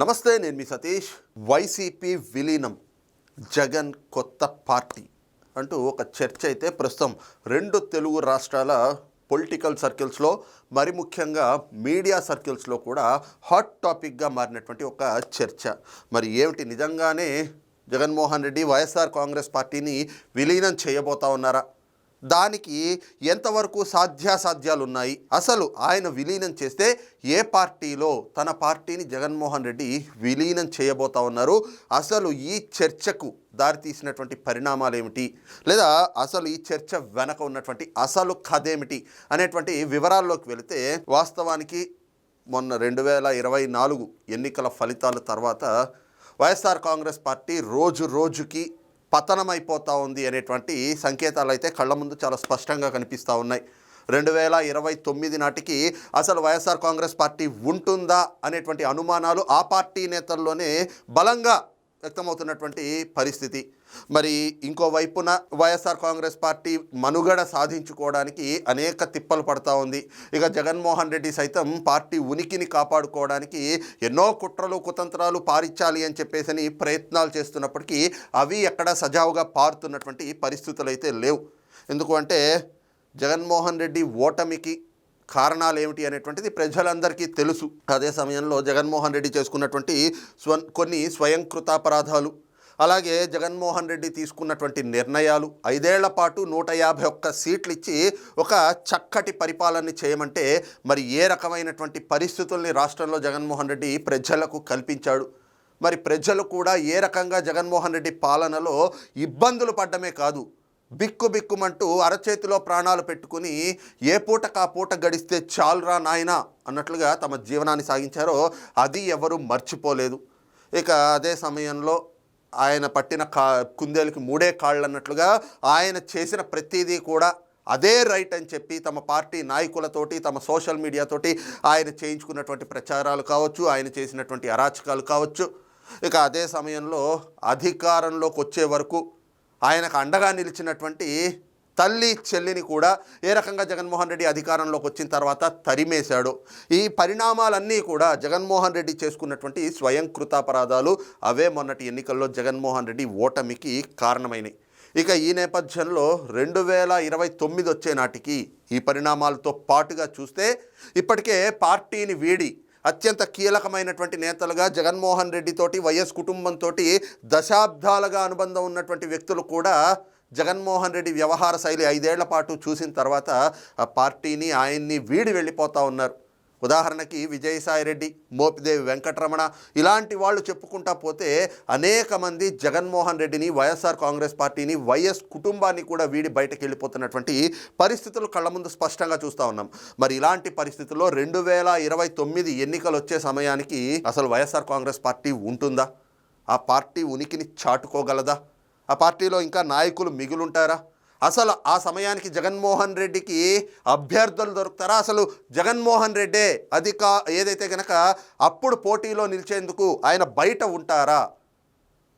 నమస్తే నేను మీ సతీష్. వైసీపీ విలీనం జగన్ కొత్త పార్టీ అంటూ ఒక చర్చ అయితే ప్రస్తుతం రెండు తెలుగు రాష్ట్రాల పొలిటికల్ సర్కిల్స్లో మరి ముఖ్యంగా మీడియా సర్కిల్స్లో కూడా హాట్ టాపిక్గా మారినటువంటి ఒక చర్చ. మరి ఏమిటి నిజంగానే జగన్మోహన్ రెడ్డి వైఎస్ఆర్ కాంగ్రెస్ పార్టీని విలీనం చేయబోతా ఉన్నారా? దానికి ఎంతవరకు సాధ్యాసాధ్యాలు ఉన్నాయి అసలు ఆయన విలీనం చేస్తే ఏ పార్టీలో తన పార్టీని జగన్మోహన్ రెడ్డి విలీనం చేయబోతా ఉన్నారు? అసలు ఈ చర్చకు దారితీసినటువంటి పరిణామాలు ఏమిటి లేదా అసలు ఈ చర్చ వెనక ఉన్నటువంటి అసలు కథ ఏమిటి అనేటువంటి వివరాల్లోకి వెళితే వాస్తవానికి మొన్న రెండు వేల ఇరవై నాలుగు ఎన్నికల ఫలితాల తర్వాత వైఎస్ఆర్ కాంగ్రెస్ పార్టీ రోజు రోజుకి పతనమైపోతా ఉంది అనేటువంటి సంకేతాలు అయితే కళ్ళ ముందు చాలా స్పష్టంగా కనిపిస్తూ ఉన్నాయి. రెండు వేల ఇరవై తొమ్మిది నాటికి అసలు వైఎస్ఆర్ కాంగ్రెస్ పార్టీ ఉంటుందా అనేటువంటి అనుమానాలు ఆ పార్టీ నేతల్లోనే బలంగా వ్యక్తమవుతున్నటువంటి పరిస్థితి. మరి ఇంకో వైపున వైఎస్ఆర్ కాంగ్రెస్ పార్టీ మనుగడ సాధించుకోవడానికి అనేక తిప్పలు పడతా ఉంది. ఇక జగన్మోహన్ రెడ్డి సైతం పార్టీ ఉనికిని కాపాడుకోవడానికి ఎన్నో కుట్రలు కుతంత్రాలు పారించాలి అని చెప్పేసి ప్రయత్నాలు చేస్తున్నప్పటికీ అవి ఎక్కడ సజావుగా పారుతున్నటువంటి పరిస్థితులు అయితే లేవు. ఎందుకు అంటే జగన్మోహన్ రెడ్డి ఓటమికి కారణాలు ఏమిటి అనేటువంటిది ప్రజలందరికీ తెలుసు. అదే సమయంలో జగన్మోహన్ రెడ్డి చేసుకున్నటువంటి స్వ కొన్ని స్వయంకృతాపరాధాలు అలాగే జగన్మోహన్ రెడ్డి తీసుకున్నటువంటి నిర్ణయాలు ఐదేళ్ళ పాటు నూట యాభై ఒక్క సీట్లు ఇచ్చి ఒక చక్కటి పరిపాలన చేయమంటే మరి ఏ రకమైనటువంటి పరిస్థితుల్ని రాష్ట్రంలో జగన్మోహన్ రెడ్డి ప్రజలకు కల్పించాడు? మరి ప్రజలు కూడా ఏ రకంగా జగన్మోహన్ రెడ్డి పాలనలో ఇబ్బందులు పడ్డమే కాదు బిక్కు బిక్కుమంటూ అరచేతిలో ప్రాణాలు పెట్టుకుని ఏ పూటకు ఆ పూట గడిస్తే చాలురా నాయనా అన్నట్లుగా తమ జీవనాన్ని సాగించారో అది ఎవరు మర్చిపోలేదు. ఇక అదే సమయంలో ఆయన పట్టిన కా కుందేలుకి మూడే కాళ్ళు అన్నట్లుగా ఆయన చేసిన ప్రతిదీ కూడా అదే రైట్ అని చెప్పి తమ పార్టీ నాయకులతోటి తమ సోషల్ మీడియాతోటి ఆయన చేయించుకున్నటువంటి ప్రచారాలు కావచ్చు ఆయన చేసినటువంటి అరాచకాలు కావచ్చు. ఇక అదే సమయంలో అధికారంలోకి వచ్చే వరకు ఆయనకు అండగా నిలిచినటువంటి తల్లి చెల్లిని కూడా ఏ రకంగా జగన్మోహన్ రెడ్డి అధికారంలోకి వచ్చిన తర్వాత తరిమేశాడు. ఈ పరిణామాలన్నీ కూడా జగన్మోహన్ రెడ్డి చేసుకున్నటువంటి స్వయంకృతాపరాధాలు అవే మొన్నటి ఎన్నికల్లో జగన్మోహన్ రెడ్డి ఓటమికి కారణమైనవి ఇక ఈ నేపథ్యంలో రెండు వేల ఇరవై తొమ్మిది వచ్చే నాటికి ఈ పరిణామాలతో పాటుగా చూస్తే ఇప్పటికే పార్టీని వీడి అత్యంత కీలకమైనటువంటి నేతలుగా జగన్మోహన్ రెడ్డితోటి వైఎస్ కుటుంబంతో దశాబ్దాలుగా అనుబంధం ఉన్నటువంటి వ్యక్తులు కూడా జగన్మోహన్ రెడ్డి వ్యవహార శైలి ఐదేళ్ళ పాటు చూసిన తర్వాత ఆ పార్టీని ఆయన్ని వీడి వెళ్ళిపోతూ ఉన్నారు. ఉదాహరణకి విజయసాయిరెడ్డి మోపిదేవి వెంకటరమణ ఇలాంటి వాళ్ళు చెప్పుకుంటా పోతే అనేక మంది జగన్మోహన్ రెడ్డిని వైఎస్ఆర్ కాంగ్రెస్ పార్టీని వైఎస్ కుటుంబాన్ని కూడా వీడి బయటకు వెళ్ళిపోతున్నటువంటి పరిస్థితులు కళ్ళ ముందు స్పష్టంగా చూస్తూ ఉన్నాం. మరి ఇలాంటి పరిస్థితుల్లో రెండు వేల ఇరవై తొమ్మిది ఎన్నికలు వచ్చే సమయానికి అసలు వైఎస్ఆర్ కాంగ్రెస్ పార్టీ ఉంటుందా? ఆ పార్టీ ఉనికిని చాటుకోగలదా? ఆ పార్టీలో ఇంకా నాయకులు మిగులుంటారా? అసలు ఆ సమయానికి జగన్మోహన్ రెడ్డికి అభ్యర్థులు దొరుకుతారా? అసలు జగన్మోహన్ రెడ్డే అది కా ఏదైతే కనుక అప్పుడు పోటీలో నిలిచేందుకు ఆయన బయట ఉంటారా?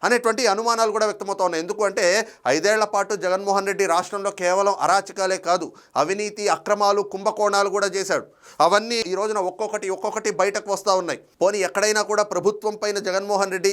అనేటువంటి అనుమానాలు కూడా వ్యక్తమవుతా ఉన్నాయి. ఎందుకంటే ఐదేళ్ళ పాటు జగన్మోహన్ రెడ్డి రాష్ట్రంలో కేవలం అరాచకాలే కాదు అవినీతి అక్రమాలు కుంభకోణాలు కూడా చేశాడు. అవన్నీ ఈ రోజున ఒక్కొక్కటి ఒక్కొక్కటి బయటకు వస్తూ ఉన్నాయి. పోనీ ఎక్కడైనా కూడా ప్రభుత్వం పైన జగన్మోహన్ రెడ్డి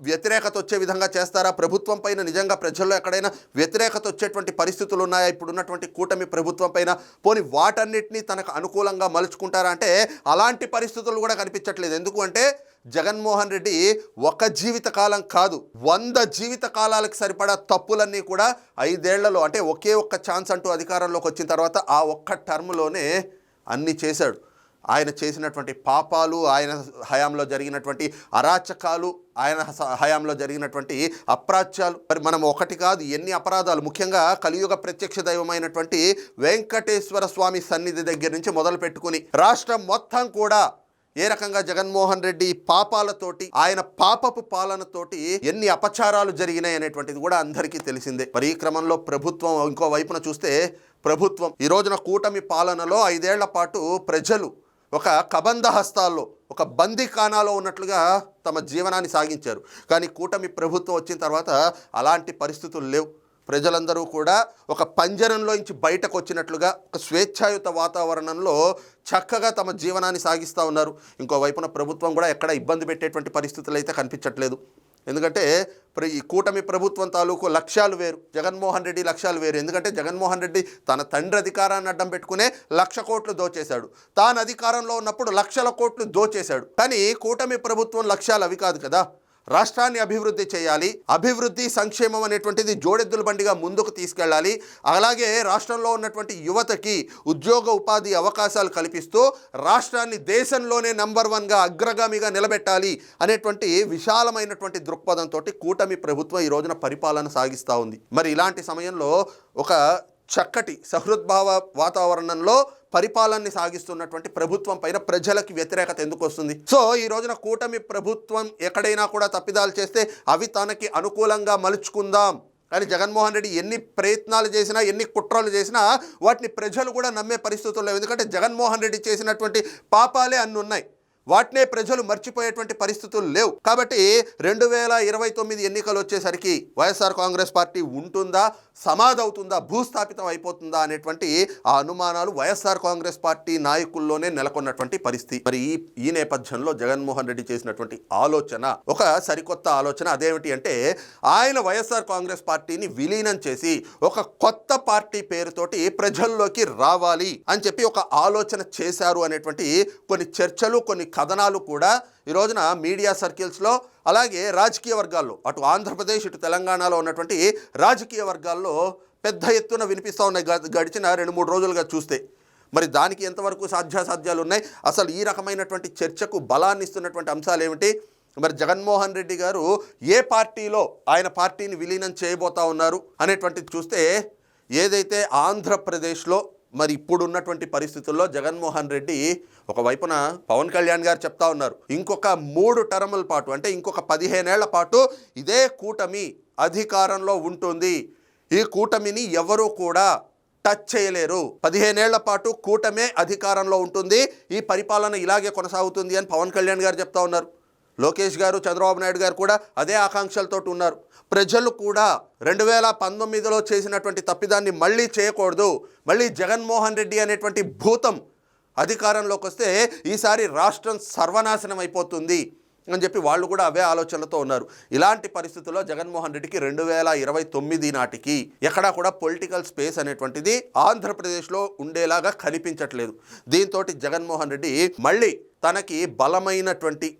వ్యతిరేకత వచ్చే విధంగా చేస్తారా? ప్రభుత్వం పైన నిజంగా ప్రజల్లో ఎక్కడైనా వ్యతిరేకత వచ్చేటువంటి పరిస్థితులు ఉన్నాయా ఇప్పుడు ఉన్నటువంటి కూటమి ప్రభుత్వం పైన. పోని వాటన్నిటిని తనకు అనుకూలంగా మలుచుకుంటారా? అంటే అలాంటి పరిస్థితులు కూడా కనిపించట్లేదు. ఎందుకు అంటే జగన్మోహన్ రెడ్డి ఒక జీవితకాలం కాదు. వంద జీవిత కాలాలకు సరిపడా తప్పులన్నీ కూడా ఐదేళ్ళలో అంటే ఒకే ఒక్క ఛాన్స్ అంటూ అధికారంలోకి వచ్చిన తర్వాత ఆ ఒక్క టర్మ్లోనే అన్నీ చేశాడు. ఆయన చేసినటువంటి పాపాలు ఆయన హయాంలో జరిగినటువంటి అరాచకాలు ఆయన హయాంలో జరిగినటువంటి అప్రాచ్యాలు. మరి మనం ఒకటి కాదు ఎన్ని అపరాధాలు. ముఖ్యంగా కలియుగ ప్రత్యక్ష దైవమైనటువంటి వెంకటేశ్వర స్వామి సన్నిధి దగ్గర నుంచి మొదలు పెట్టుకుని రాష్ట్రం మొత్తం కూడా ఏ రకంగా జగన్మోహన్ రెడ్డి పాపాలతోటి ఆయన పాపపు పాలనతోటి ఎన్ని అపచారాలు జరిగినాయి అనేటువంటిది కూడా అందరికీ తెలిసిందే. మరి ఈ క్రమంలో ప్రభుత్వం ఇంకో వైపున చూస్తే ప్రభుత్వం ఈ రోజున కూటమి పాలనలో ఐదేళ్ళ పాటు ప్రజలు ఒక కబంధ హస్తాల్లో ఒక బందీఖానాలో ఉన్నట్లుగా తమ జీవనాన్ని సాగించారు. కానీ కూటమి ప్రభుత్వం వచ్చిన తర్వాత అలాంటి పరిస్థితులు లేవు. ప్రజలందరూ కూడా ఒక పంజరంలో నుంచి బయటకు వచ్చినట్లుగా ఒక స్వేచ్ఛాయుత వాతావరణంలో చక్కగా తమ జీవనాన్ని సాగిస్తూ ఉన్నారు. ఇంకోవైపున ప్రభుత్వం కూడా ఎక్కడ ఇబ్బంది పెట్టేటువంటి పరిస్థితులు అయితే కనిపించట్లేదు. ఎందుకంటే ప్ర- ఈ కూటమి ప్రభుత్వం తాలూకు లక్ష్యాలు వేరు. జగన్మోహన్ రెడ్డి లక్ష్యాలు వేరు. ఎందుకంటే జగన్మోహన్ రెడ్డి తన తండ్రి అధికారాన్ని అడ్డం పెట్టుకునే లక్ష కోట్లు దోచేశాడు. తాను అధికారంలో ఉన్నప్పుడు లక్షల కోట్లు దోచేశాడు. కానీ కూటమి ప్రభుత్వం లక్ష్యాలు అవి కాదు కదా. రాష్ట్రాన్ని అభివృద్ధి చేయాలి అభివృద్ధి సంక్షేమం అనేటువంటిది జోడెద్దుల బండిగా ముందుకు తీసుకెళ్ళాలి. అలాగే రాష్ట్రంలో ఉన్నటువంటి యువతకి ఉద్యోగ ఉపాధి అవకాశాలు కల్పిస్తూ రాష్ట్రాన్ని దేశంలోనే నంబర్ వన్గా అగ్రగామిగా నిలబెట్టాలి అనేటువంటి విశాలమైనటువంటి దృక్పథంతో కూటమి ప్రభుత్వం ఈ రోజున పరిపాలన సాగిస్తూ ఉంది. మరి ఇలాంటి సమయంలో ఒక చక్కటి సహృద్భావ వాతావరణంలో పరిపాలనని సాగిస్తున్నటువంటి ప్రభుత్వం పైన ప్రజలకు వ్యతిరేకత ఎందుకు వస్తుంది? సో ఈ రోజున కూటమి ప్రభుత్వం ఎక్కడైనా కూడా తప్పిదాలు చేస్తే అవి తనకి అనుకూలంగా మలుచుకుందాం. కానీ జగన్మోహన్ రెడ్డి ఎన్ని ప్రయత్నాలు చేసినా ఎన్ని కుట్రలు చేసినా వాటిని ప్రజలు కూడా నమ్మే పరిస్థితుల్లో ఎందుకంటే జగన్మోహన్ రెడ్డి చేసినటువంటి పాపాలే అన్ని ఉన్నాయి వాటినే ప్రజలు మర్చిపోయేటువంటి పరిస్థితులు లేవు. కాబట్టి రెండు వేల ఇరవై తొమ్మిది ఎన్నికలు వచ్చేసరికి వైఎస్ఆర్ కాంగ్రెస్ పార్టీ ఉంటుందా సమాధవుతుందా భూస్థాపితం అయిపోతుందా అనేటువంటి ఆ అనుమానాలు వైఎస్ఆర్ కాంగ్రెస్ పార్టీ నాయకుల్లోనే నెలకొన్నటువంటి పరిస్థితి. మరి ఈ ఈ నేపథ్యంలో జగన్మోహన్ రెడ్డి చేసినటువంటి ఆలోచన ఒక సరికొత్త ఆలోచన అదేమిటి అంటే ఆయన వైఎస్ఆర్ కాంగ్రెస్ పార్టీని విలీనం చేసి ఒక కొత్త పార్టీ పేరుతోటి ప్రజల్లోకి రావాలి అని చెప్పి ఒక ఆలోచన చేశారు అనేటువంటి కొన్ని చర్చలు కొన్ని కథనాలు కూడా ఈ రోజున మీడియా సర్కిల్స్లో అలాగే రాజకీయ వర్గాల్లో అటు ఆంధ్రప్రదేశ్ ఇటు తెలంగాణలో ఉన్నటువంటి రాజకీయ వర్గాల్లో పెద్ద ఎత్తున వినిపిస్తూ ఉన్నాయి. గడిచిన రెండు మూడు రోజులుగా చూస్తే. మరి దానికి ఎంతవరకు సాధ్యాసాధ్యాలు ఉన్నాయి? అసలు ఈ రకమైనటువంటి చర్చకు బలాన్ని ఇస్తున్నటువంటి అంశాలు ఏమిటి? మరి జగన్మోహన్ రెడ్డి గారు ఏ పార్టీలో ఆయన పార్టీని విలీనం చేయబోతా ఉన్నారు అనేటువంటిది చూస్తే ఏదైతే ఆంధ్రప్రదేశ్లో మరి ఇప్పుడు ఉన్నటువంటి పరిస్థితుల్లో జగన్మోహన్ రెడ్డి ఒకవైపున పవన్ కళ్యాణ్ గారు చెప్తా ఉన్నారు. ఇంకొక మూడు టర్ముల పాటు అంటే ఇంకొక పదిహేనేళ్ళ పాటు ఇదే కూటమి అధికారంలో ఉంటుంది. ఈ కూటమిని ఎవరూ కూడా టచ్ చేయలేరు. పదిహేనేళ్ళ పాటు కూటమే అధికారంలో ఉంటుంది. ఈ పరిపాలన ఇలాగే కొనసాగుతుంది అని పవన్ కళ్యాణ్ గారు చెప్తా ఉన్నారు. లోకేష్ గారు చంద్రబాబు నాయుడు గారు కూడా అదే ఆకాంక్షలతో ఉన్నారు. ప్రజలు కూడా రెండు వేల పంతొమ్మిదిలో చేసినటువంటి తప్పిదాన్ని మళ్ళీ చేయకూడదు. మళ్ళీ జగన్మోహన్ రెడ్డి అనేటువంటి భూతం అధికారంలోకి వస్తే ఈసారి రాష్ట్రం సర్వనాశనం అయిపోతుంది అని చెప్పి వాళ్ళు కూడా అవే ఆలోచనలతో ఉన్నారు. ఇలాంటి పరిస్థితుల్లో జగన్మోహన్ రెడ్డికి రెండు వేల ఇరవై తొమ్మిది నాటికి ఎక్కడా కూడా పొలిటికల్ స్పేస్ అనేటువంటిది ఆంధ్రప్రదేశ్లో ఉండేలాగా కనిపించట్లేదు. దీంతో జగన్మోహన్ రెడ్డి మళ్ళీ తనకి బలమైనటువంటి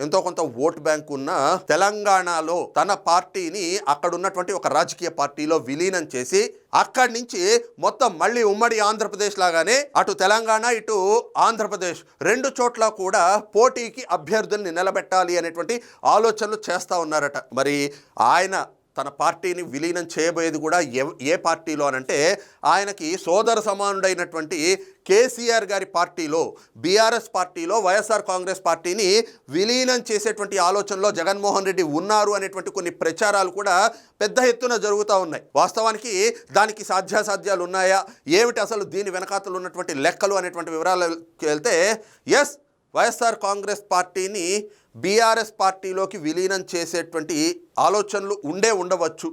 ఎంతో కొంత ఓట్ బ్యాంక్ ఉన్న తెలంగాణలో తన పార్టీని అక్కడ ఉన్నటువంటి ఒక రాజకీయ పార్టీలో విలీనం చేసి అక్కడి నుంచి మొత్తం మళ్ళీ ఉమ్మడి ఆంధ్రప్రదేశ్ లాగానే అటు తెలంగాణ ఇటు ఆంధ్రప్రదేశ్ రెండు చోట్ల కూడా పోటీకి అభ్యర్థుల్ని నిలబెట్టాలి అనేటువంటి ఆలోచనలు చేస్తూ ఉన్నారట. మరి ఆయన తన పార్టీని విలీనం చేయబోయేది కూడా ఏ ఏ పార్టీలో అనంటే ఆయనకి సోదర సమానుడైనటువంటి కేసీఆర్ గారి పార్టీలో బీఆర్ఎస్ పార్టీలో వైఎస్ఆర్ కాంగ్రెస్ పార్టీని విలీనం చేసేటువంటి ఆలోచనలో జగన్మోహన్ రెడ్డి ఉన్నారు అనేటువంటి కొన్ని ప్రచారాలు కూడా పెద్ద ఎత్తున జరుగుతూ ఉన్నాయి. వాస్తవానికి దానికి సాధ్యాసాధ్యాలు ఉన్నాయా? ఏమిటి అసలు దీని వెనకాతలు ఉన్నటువంటి లెక్కలు అనేటువంటి వివరాలకు వెళ్తే ఎస్ వైఎస్ఆర్ కాంగ్రెస్ పార్టీని బీఆర్ఎస్ పార్టీలోకి విలీనం చేసేటువంటి ఆలోచనలు ఉండే ఉండవచ్చు.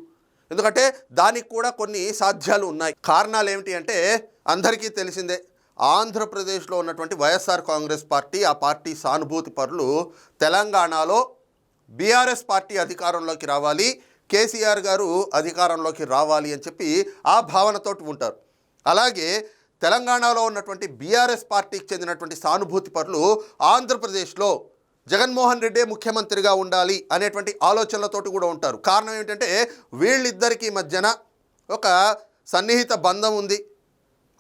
ఎందుకంటే దానికి కూడా కొన్ని సాధ్యాలు ఉన్నాయి. కారణాలు ఏమిటి అంటే అందరికీ తెలిసిందే ఆంధ్రప్రదేశ్లో ఉన్నటువంటి వైఎస్ఆర్ కాంగ్రెస్ పార్టీ ఆ పార్టీ సానుభూతి పరులు తెలంగాణలో బీఆర్ఎస్ పార్టీ అధికారంలోకి రావాలి కేసీఆర్ గారు అధికారంలోకి రావాలి అని చెప్పి ఆ భావనతోటి ఉంటారు. అలాగే తెలంగాణలో ఉన్నటువంటి బీఆర్ఎస్ పార్టీకి చెందినటువంటి సానుభూతి పరులు ఆంధ్రప్రదేశ్లో జగన్మోహన్ రెడ్డే ముఖ్యమంత్రిగా ఉండాలి అనేటువంటి ఆలోచనలతోటి కూడా ఉంటారు. కారణం ఏమిటంటే వీళ్ళిద్దరికీ మధ్యన ఒక సన్నిహిత బంధం ఉంది.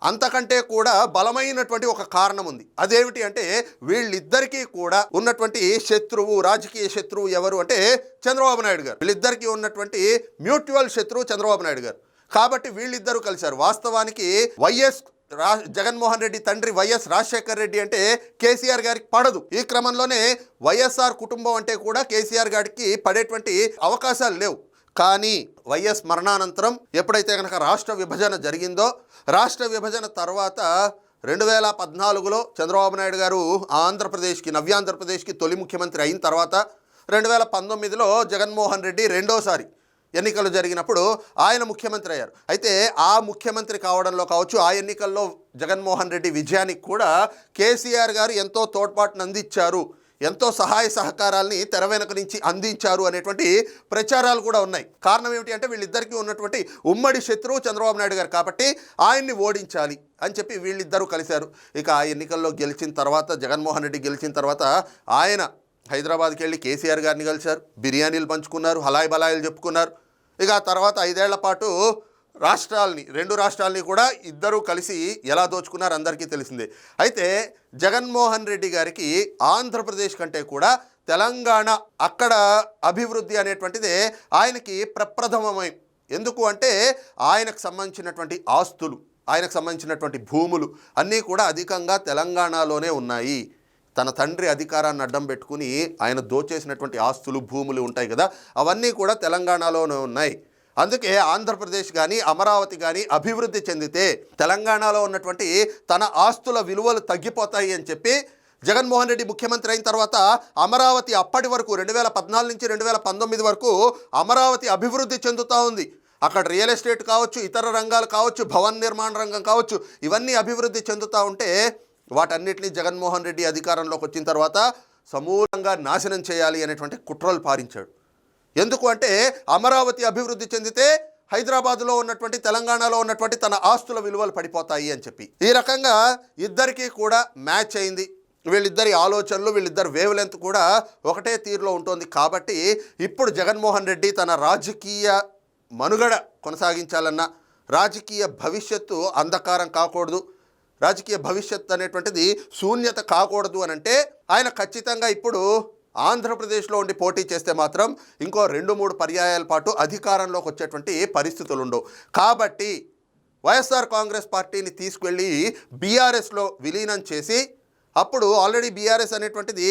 అంతకంటే కూడా బలమైనటువంటి ఒక కారణం ఉంది. అదేమిటి అంటే వీళ్ళిద్దరికీ కూడా ఉన్నటువంటి శత్రువు రాజకీయ శత్రువు ఎవరు అంటే చంద్రబాబు నాయుడు గారు. వీళ్ళిద్దరికీ ఉన్నటువంటి మ్యూచువల్ శత్రువు చంద్రబాబు నాయుడు గారు. కాబట్టి వీళ్ళిద్దరూ కలిశారు. వాస్తవానికి వైఎస్ రా జగన్మోహన్ రెడ్డి తండ్రి వైఎస్ రాజశేఖర్ రెడ్డి అంటే కేసీఆర్ గారికి పడదు. ఈ క్రమంలోనే వైఎస్ఆర్ కుటుంబం అంటే కూడా కేసీఆర్ గారికి పడేటువంటి అవకాశాలు లేవు. కానీ వైఎస్ మరణానంతరం ఎప్పుడైతే కనుక రాష్ట్ర విభజన జరిగిందో రాష్ట్ర విభజన తర్వాత రెండు వేల పద్నాలుగులో చంద్రబాబు నాయుడు గారు ఆంధ్రప్రదేశ్కి నవ్యాంధ్రప్రదేశ్కి తొలి ముఖ్యమంత్రి అయిన తర్వాత రెండు వేల పంతొమ్మిదిలో జగన్మోహన్ రెడ్డి రెండోసారి ఎన్నికలు జరిగినప్పుడు ఆయన ముఖ్యమంత్రి అయ్యారు. అయితే ఆ ముఖ్యమంత్రి కావడంలో కావచ్చు ఆ ఎన్నికల్లో జగన్మోహన్ రెడ్డి విజయానికి కూడా కేసీఆర్ గారు ఎంతో తోడ్పాటును అందించారు. ఎంతో సహాయ సహకారాల్ని తెర వెనక నుంచి అందించారు అనేటువంటి ప్రచారాలు కూడా ఉన్నాయి. కారణం ఏమిటి అంటే వీళ్ళిద్దరికీ ఉన్నటువంటి ఉమ్మడి శత్రువు చంద్రబాబు నాయుడు గారు కాబట్టి ఆయన్ని ఓడించాలి అని చెప్పి వీళ్ళిద్దరూ కలిశారు. ఇక ఆ ఎన్నికల్లో గెలిచిన తర్వాత జగన్మోహన్ రెడ్డి గెలిచిన తర్వాత ఆయన హైదరాబాద్కి వెళ్ళి కేసీఆర్ గారిని కలిశారు. బిర్యానీలు పంచుకున్నారు హలాయి బలాయిలు చెప్పుకున్నారు. ఇక తర్వాత ఐదేళ్ళ పాటు రాష్ట్రాల్ని రెండు రాష్ట్రాల్ని కూడా ఇద్దరూ కలిసి ఎలా దోచుకున్నారు అందరికీ తెలిసిందే. అయితే జగన్మోహన్ రెడ్డి గారికి ఆంధ్రప్రదేశ్ కంటే కూడా తెలంగాణ అక్కడ అభివృద్ధి అనేటువంటిదే ఆయనకి ప్రప్రథమమై. ఎందుకు అంటే ఆయనకు సంబంధించినటువంటి ఆస్తులు ఆయనకు సంబంధించినటువంటి భూములు అన్నీ కూడా అధికంగా తెలంగాణలోనే ఉన్నాయి. తన తండ్రి అధికారాన్ని అడ్డం పెట్టుకుని ఆయన దోచేసినటువంటి ఆస్తులు భూములు ఉంటాయి కదా అవన్నీ కూడా తెలంగాణలోనే ఉన్నాయి. అందుకే ఆంధ్రప్రదేశ్ కానీ అమరావతి కానీ అభివృద్ధి చెందితే తెలంగాణలో ఉన్నటువంటి తన ఆస్తుల విలువలు తగ్గిపోతాయి అని చెప్పి జగన్మోహన్ రెడ్డి ముఖ్యమంత్రి అయిన తర్వాత అమరావతి అప్పటి వరకు రెండు వేల పద్నాలుగు నుంచి రెండు వేల పంతొమ్మిది వరకు అమరావతి అభివృద్ధి చెందుతూ ఉంది. అక్కడ రియల్ ఎస్టేట్ కావచ్చు ఇతర రంగాలు కావచ్చు భవన్ నిర్మాణ రంగం కావచ్చు ఇవన్నీ అభివృద్ధి చెందుతూ ఉంటే వాటన్నిటినీ జగన్మోహన్ రెడ్డి అధికారంలోకి వచ్చిన తర్వాత సమూలంగా నాశనం చేయాలి అనేటువంటి కుట్రలు పారించాడు. ఎందుకు అంటే అమరావతి అభివృద్ధి చెందితే హైదరాబాద్లో ఉన్నటువంటి తెలంగాణలో ఉన్నటువంటి తన ఆస్తుల విలువలు పడిపోతాయి అని చెప్పి. ఈ రకంగా ఇద్దరికీ కూడా మ్యాచ్ అయింది. వీళ్ళిద్దరి ఆలోచనలు వీళ్ళిద్దరి వేవ్ లెంత్ కూడా ఒకటే తీరులో ఉంటుంది. కాబట్టి ఇప్పుడు జగన్మోహన్ రెడ్డి తన రాజకీయ మనుగడ కొనసాగించాలన్నా రాజకీయ భవిష్యత్తు అంధకారం కాకూడదు. రాజకీయ భవిష్యత్ అనేటువంటిది శూన్యత కాకూడదు అని అంటే ఆయన ఖచ్చితంగా ఇప్పుడు ఆంధ్రప్రదేశ్లో ఉండి పోటీ చేస్తే మాత్రం ఇంకో రెండు మూడు పర్యాయాల పాటు అధికారంలోకి వచ్చేటువంటి పరిస్థితులు ఉండవు కాబట్టి వైఎస్ఆర్ కాంగ్రెస్ పార్టీని తీసుకెళ్ళి బీఆర్ఎస్లో విలీనం చేసి అప్పుడు ఆల్రెడీ బీఆర్ఎస్ అనేటువంటిది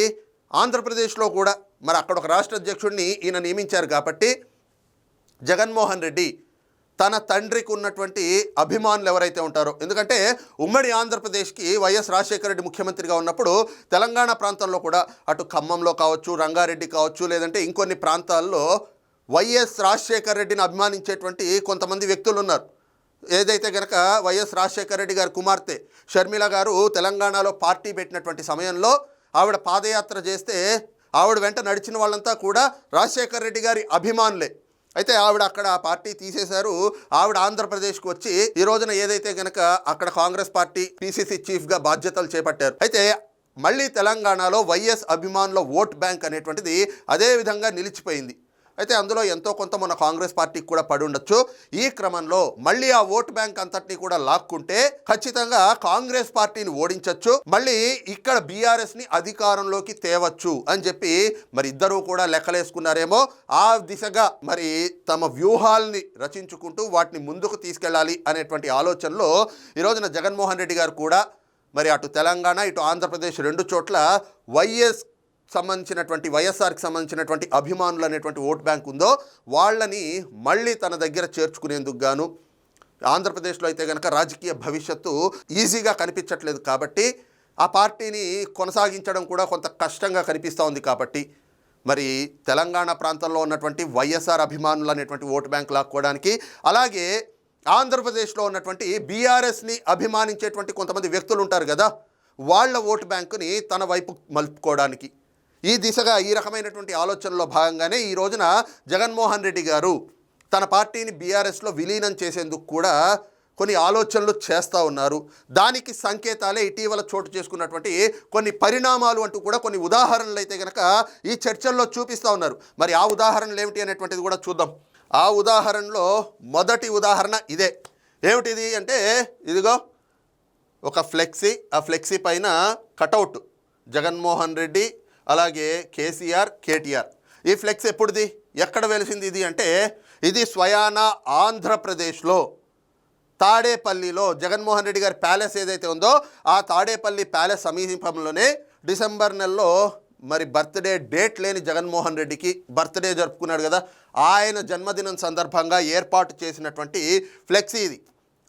ఆంధ్రప్రదేశ్లో కూడా మరి అక్కడ ఒక రాష్ట్ర అధ్యక్షుడిని ఈయన నియమించారు కాబట్టి జగన్మోహన్ రెడ్డి తన తండ్రికి ఉన్నటువంటి అభిమానులు ఎవరైతే ఉంటారో. ఎందుకంటే ఉమ్మడి ఆంధ్రప్రదేశ్కి వైఎస్ రాజశేఖర రెడ్డి ముఖ్యమంత్రిగా ఉన్నప్పుడు తెలంగాణ ప్రాంతంలో కూడా అటు ఖమ్మంలో కావచ్చు రంగారెడ్డి కావచ్చు లేదంటే ఇంకొన్ని ప్రాంతాల్లో వైఎస్ రాజశేఖర రెడ్డిని అభిమానించేటువంటి కొంతమంది వ్యక్తులు ఉన్నారు. ఏదైతే గనక వైఎస్ రాజశేఖర రెడ్డి గారి కుమార్తె షర్మిల గారు తెలంగాణలో పార్టీ పెట్టినటువంటి సమయంలో ఆవిడ పాదయాత్ర చేస్తే ఆవిడ వెంట నడిచిన వాళ్ళంతా కూడా రాజశేఖర రెడ్డి గారి అభిమానులే. అయితే ఆవిడ అక్కడ ఆ పార్టీ తీసేశారు. ఆవిడ ఆంధ్రప్రదేశ్కి వచ్చి ఈ రోజున ఏదైతే గనక అక్కడ కాంగ్రెస్ పార్టీ పిసిసి చీఫ్గా బాధ్యతలు చేపట్టారు. అయితే మళ్ళీ తెలంగాణలో వైఎస్ అభిమానుల ఓట్ బ్యాంక్ అనేటువంటిది అదే విధంగా నిలిచిపోయింది. అయితే అందులో ఎంతో కొంత మన కాంగ్రెస్ పార్టీకి కూడా పడి ఉండొచ్చు. ఈ క్రమంలో మళ్ళీ ఆ ఓట్ బ్యాంక్ అంతటిని కూడా లాక్కుంటే ఖచ్చితంగా కాంగ్రెస్ పార్టీని ఓడించవచ్చు మళ్ళీ ఇక్కడ బీఆర్ఎస్ని అధికారంలోకి తేవచ్చు అని చెప్పి మరి ఇద్దరూ కూడా లెక్కలేసుకున్నారేమో. ఆ దిశగా మరి తమ వ్యూహాల్ని రచించుకుంటూ వాటిని ముందుకు తీసుకెళ్ళాలి అనేటువంటి ఆలోచనలో ఈ రోజున జగన్మోహన్ రెడ్డి గారు కూడా మరి అటు తెలంగాణ ఇటు ఆంధ్రప్రదేశ్ రెండు చోట్ల వైఎస్ సంబంధించినటువంటి వైఎస్ఆర్కి సంబంధించినటువంటి అభిమానులు అనేటువంటి ఓట్ బ్యాంక్ ఉందో వాళ్ళని మళ్ళీ తన దగ్గర చేర్చుకునేందుకు గాను ఆంధ్రప్రదేశ్లో అయితే కనుక రాజకీయ భవిష్యత్తు ఈజీగా కనిపించట్లేదు కాబట్టి ఆ పార్టీని కొనసాగించడం కూడా కొంత కష్టంగా కనిపిస్తూ ఉంది కాబట్టి. మరి తెలంగాణ ప్రాంతంలో ఉన్నటువంటి వైఎస్ఆర్ అభిమానులు అనేటువంటి ఓటు బ్యాంక్ లాక్కోవడానికి అలాగే ఆంధ్రప్రదేశ్లో ఉన్నటువంటి బీఆర్ఎస్ని అభిమానించేటువంటి కొంతమంది వ్యక్తులు ఉంటారు కదా వాళ్ళ ఓటు బ్యాంకుని తన వైపు మలుపుకోవడానికి. ఈ దిశగా ఈ రకమైనటువంటి ఆలోచనలో భాగంగానే ఈ రోజున జగన్మోహన్ రెడ్డి గారు తన పార్టీని బీఆర్ఎస్లో విలీనం చేసేందుకు కూడా కొన్ని ఆలోచనలు చేస్తూ ఉన్నారు. దానికి సంకేతాలే ఇటీవల చోటు చేసుకున్నటువంటి కొన్ని పరిణామాలు అంటూ కూడా కొన్ని ఉదాహరణలు అయితే కనుక ఈ చర్చల్లో చూపిస్తూ ఉన్నారు. మరి ఆ ఉదాహరణలు ఏమిటి అనేటువంటిది కూడా చూద్దాం. ఆ ఉదాహరణలో మొదటి ఉదాహరణ ఇదే. ఏమిటిది అంటే ఇదిగో ఒక ఫ్లెక్సీ ఆ ఫ్లెక్సీ పైన కటౌట్ జగన్మోహన్ రెడ్డి అలాగే కేసీఆర్ కేటీఆర్. ఈ ఫ్లెక్స్ ఎప్పుడుది? ఎక్కడ వెలిసింది ఇది అంటే ఇది స్వయాన ఆంధ్రప్రదేశ్లో తాడేపల్లిలో జగన్మోహన్ రెడ్డి గారి ప్యాలెస్ ఏదైతే ఉందో ఆ తాడేపల్లి ప్యాలెస్ సమీపంలోనే డిసెంబర్ నెలలో మరి బర్త్డే డేట్ లేని జగన్మోహన్ రెడ్డికి బర్త్డే జరుపుకున్నాడు కదా ఆయన జన్మదినం సందర్భంగా ఏర్పాటు చేసినటువంటి ఫ్లెక్సీ ఇది.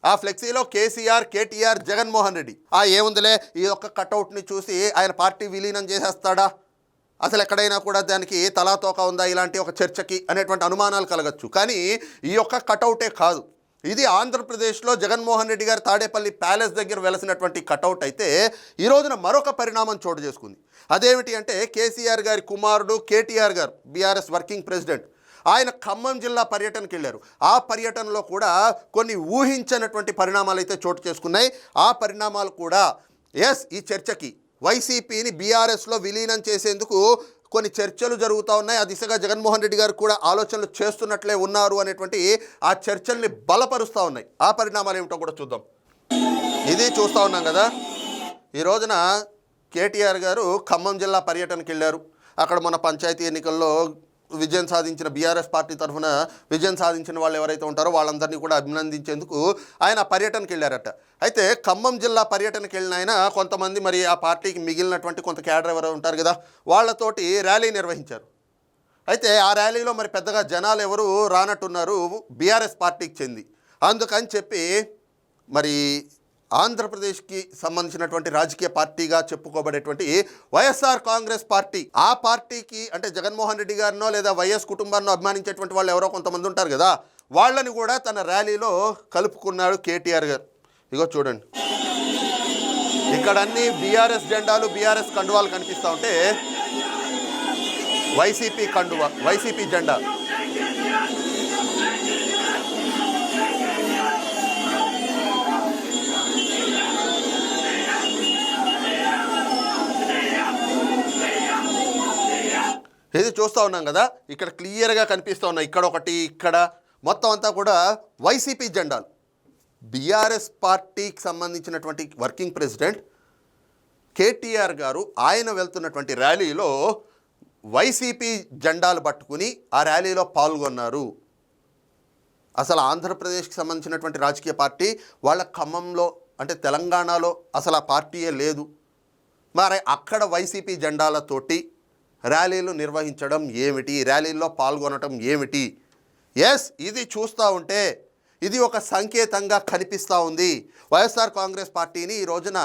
ఆ ఫ్లెక్సీలో కేసీఆర్ కేటీఆర్ జగన్మోహన్ రెడ్డి. ఆ ఏముందిలే? ఈ ఒక్క కటౌట్ని చూసి ఆయన పార్టీ విలీనం చేసేస్తాడా? అసలు ఎక్కడైనా కూడా దానికి తలా తోక ఉందా ఇలాంటి ఒక చర్చకి అనేటువంటి అనుమానాలు కలగచ్చు. కానీ ఈ యొక్క కటౌటే కాదు. ఇది ఆంధ్రప్రదేశ్లో జగన్మోహన్ రెడ్డి గారి తాడేపల్లి ప్యాలెస్ దగ్గర వెలసినటువంటి కటౌట్ అయితే ఈ రోజున మరొక పరిణామం చోటు చేసుకుంది. అదేమిటి అంటే కేసీఆర్ గారి కుమారుడు కేటీఆర్ గారు బీఆర్ఎస్ వర్కింగ్ ప్రెసిడెంట్ ఆయన ఖమ్మం జిల్లా పర్యటనకి వెళ్ళారు. ఆ పర్యటనలో కూడా కొన్ని ఊహించనటువంటి పరిణామాలు అయితే చోటు చేసుకున్నాయి. ఆ పరిణామాలు కూడా ఎస్ ఈ చర్చకి వైసీపీని బీఆర్ఎస్లో విలీనం చేసేందుకు కొన్ని చర్చలు జరుగుతూ ఉన్నాయి. ఆ దిశగా జగన్మోహన్ రెడ్డి గారు కూడా ఆలోచనలు చేస్తున్నట్లే ఉన్నారు అనేటువంటి ఆ చర్చల్ని బలపరుస్తూ ఉన్నాయి. ఆ పరిణామాలు ఏమిటో కూడా చూద్దాం. ఇది చూస్తూ ఉన్నాం కదా. ఈ రోజున కేటీఆర్ గారు ఖమ్మం జిల్లా పర్యటనకి వెళ్ళారు. అక్కడ మన పంచాయతీ ఎన్నికల్లో విజయం సాధించిన బీఆర్ఎస్ పార్టీ తరఫున విజయం సాధించిన వాళ్ళు ఎవరైతే ఉంటారో వాళ్ళందరినీ కూడా అభినందించేందుకు ఆయన పర్యటనకి వెళ్ళారట. అయితే ఖమ్మం జిల్లా పర్యటనకి వెళ్ళిన ఆయన కొంతమంది మరి ఆ పార్టీకి మిగిలినటువంటి కొంత క్యాడర్ ఎవరో ఉంటారు కదా వాళ్ళతోటి ర్యాలీ నిర్వహించారు. అయితే ఆ ర్యాలీలో మరి పెద్దగా జనాలు ఎవరు రానట్టున్నారు బీఆర్ఎస్ పార్టీకి చెంది. అందుకని చెప్పి మరి ఆంధ్రప్రదేశ్కి సంబంధించినటువంటి రాజకీయ పార్టీగా చెప్పుకోబడేటువంటి వైఎస్ఆర్ కాంగ్రెస్ పార్టీ. ఆ పార్టీకి అంటే జగన్మోహన్ రెడ్డి గారినో లేదా వైఎస్ కుటుంబాన్నో అభిమానించేటువంటి వాళ్ళు ఎవరో కొంతమంది ఉంటారు కదా వాళ్ళని కూడా తన ర్యాలీలో కలుపుకున్నాడు కేటీఆర్ గారు. ఇగో చూడండి. ఇక్కడ అన్ని బీఆర్ఎస్ జెండాలు బీఆర్ఎస్ కండువాలు కనిపిస్తూ ఉంటే వైసీపీ కండువా వైసీపీ జెండా. ఇది చూస్తూ ఉన్నాం కదా ఇక్కడ క్లియర్గా కనిపిస్తూ ఉన్నాయి. ఇక్కడ ఒకటి ఇక్కడ. మొత్తం అంతా కూడా వైసీపీ జెండాలు. బీఆర్ఎస్ పార్టీకి సంబంధించినటువంటి వర్కింగ్ ప్రెసిడెంట్ కేటీఆర్ గారు ఆయన వెళ్తున్నటువంటి ర్యాలీలో వైసీపీ జెండాలు పట్టుకుని ఆ ర్యాలీలో పాల్గొన్నారు. అసలు ఆంధ్రప్రదేశ్కి సంబంధించినటువంటి రాజకీయ పార్టీ వాళ్ళ ఖమ్మంలో అంటే తెలంగాణలో అసలు ఆ పార్టీయే లేదు. మరి అక్కడ వైసీపీ జెండాలతోటి ర్యాలీలు నిర్వహించడం ఏమిటి? ర్యాలీల్లో పాల్గొనడం ఏమిటి? ఎస్ ఇది చూస్తూ ఉంటే ఇది ఒక సంకేతంగా కనిపిస్తూ ఉంది. వైఎస్ఆర్ కాంగ్రెస్ పార్టీని ఈ రోజున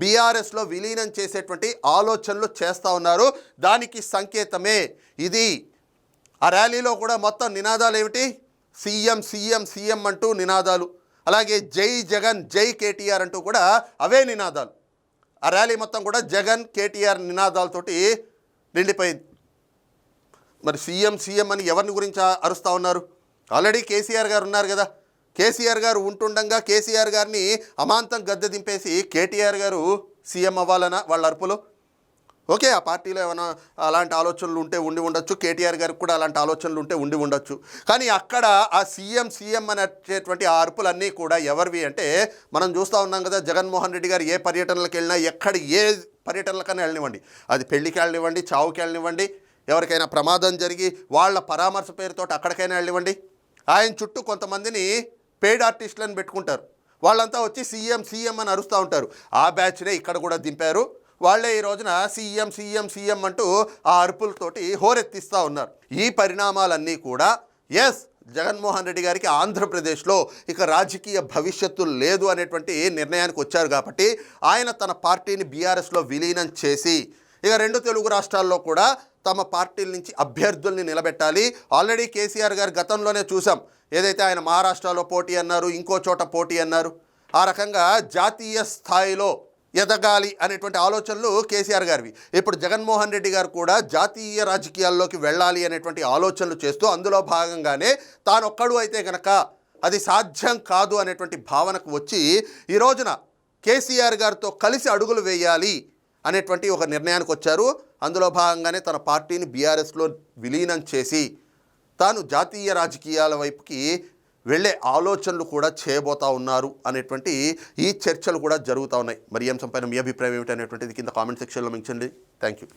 బీఆర్ఎస్లో విలీనం చేసేటువంటి ఆలోచనలు చేస్తూ ఉన్నారు. దానికి సంకేతమే ఇది. ఆ ర్యాలీలో కూడా మొత్తం నినాదాలు ఏమిటి? సీఎం సీఎం సీఎం అంటూ నినాదాలు. అలాగే జై జగన్ జై కేటీఆర్ అంటూ కూడా అవే నినాదాలు. ఆ ర్యాలీ మొత్తం కూడా జగన్ కేటీఆర్ నినాదాలతోటి నిండిపోయింది మరి సీఎం సీఎం అని ఎవరిని గురించి ఆ- అరుస్తా ఉన్నారు? ఆల్రెడీ కేసీఆర్ గారు ఉన్నారు కదా. కేసీఆర్ గారు ఉంటుండగా కేసీఆర్ గారిని అమాంతం గద్దె దింపేసి కేటీఆర్ గారు సీఎం అవ్వాలనా వాళ్ళ అరుపులు? ఓకే ఆ పార్టీలో ఏమైనా అలాంటి ఆలోచనలు ఉంటే ఉండి ఉండొచ్చు. కేటీఆర్ గారికి కూడా అలాంటి ఆలోచనలు ఉంటే ఉండి ఉండొచ్చు. కానీ అక్కడ ఆ సీఎం సీఎం అనేటువంటి ఆ అరుపులన్నీ కూడా ఎవరివి అంటే మనం చూస్తూ ఉన్నాం కదా జగన్మోహన్ రెడ్డి గారు ఏ పర్యటనలకు వెళ్ళినా ఎక్కడ ఏ పర్యటనలకైనా వెళ్ళనివ్వండి. అది పెళ్ళికి వెళ్ళనివ్వండి చావుకి వెళ్ళనివ్వండి ఎవరికైనా ప్రమాదం జరిగి వాళ్ళ పరామర్శ పేరుతో అక్కడికైనా వెళ్ళనివ్వండి. ఆయన చుట్టూ కొంతమందిని పెయిడ్ ఆర్టిస్టులను పెట్టుకుంటారు. వాళ్ళంతా వచ్చి సీఎం సీఎం అని అరుస్తూ ఉంటారు. ఆ బ్యాచ్నే ఇక్కడ కూడా దింపారు. వాళ్ళే ఈ రోజున సీఎం సీఎం సీఎం అంటూ ఆ అరుపులతోటి హోరెత్తిస్తూ ఉన్నారు. ఈ పరిణామాలన్నీ కూడా ఎస్ జగన్మోహన్ రెడ్డి గారికి ఆంధ్రప్రదేశ్లో ఇక రాజకీయ భవిష్యత్తు లేదు అనేటువంటి నిర్ణయానికి వచ్చారు కాబట్టి ఆయన తన పార్టీని బీఆర్ఎస్లో విలీనం చేసి ఇక రెండు తెలుగు రాష్ట్రాల్లో కూడా తమ పార్టీల నుంచి అభ్యర్థుల్ని నిలబెట్టాలి. ఆల్రెడీ కేసీఆర్ గారు గతంలోనే చూసాం. ఏదైతే ఆయన మహారాష్ట్రలో పోటీ అన్నారు ఇంకో చోట పోటీ అన్నారు. ఆ రకంగా జాతీయ స్థాయిలో ఎదగాలి అనేటువంటి ఆలోచనలు కేసీఆర్ గారివి. ఇప్పుడు జగన్మోహన్ రెడ్డి గారు కూడా జాతీయ రాజకీయాల్లోకి వెళ్ళాలి అనేటువంటి ఆలోచనలు చేస్తూ అందులో భాగంగానే తానొక్కడు అయితే కనుక అది సాధ్యం కాదు అనేటువంటి భావనకు వచ్చి ఈ రోజున కేసీఆర్ గారితో కలిసి అడుగులు వేయాలి అనేటువంటి ఒక నిర్ణయానికి వచ్చారు. అందులో భాగంగానే తన పార్టీని బీఆర్ఎస్లో విలీనం చేసి తాను జాతీయ రాజకీయాల వైపుకి వెళ్ళే ఆలోచనలు కూడా చేయబోతా ఉన్నారు అనేటువంటి ఈ చర్చలు కూడా జరుగుతూ ఉన్నాయి. మరి ఏం సంపైన మీ అభిప్రాయం ఏమిటి అనేటువంటిది కింద కామెంట్ సెక్షన్లో మించండి. Thank you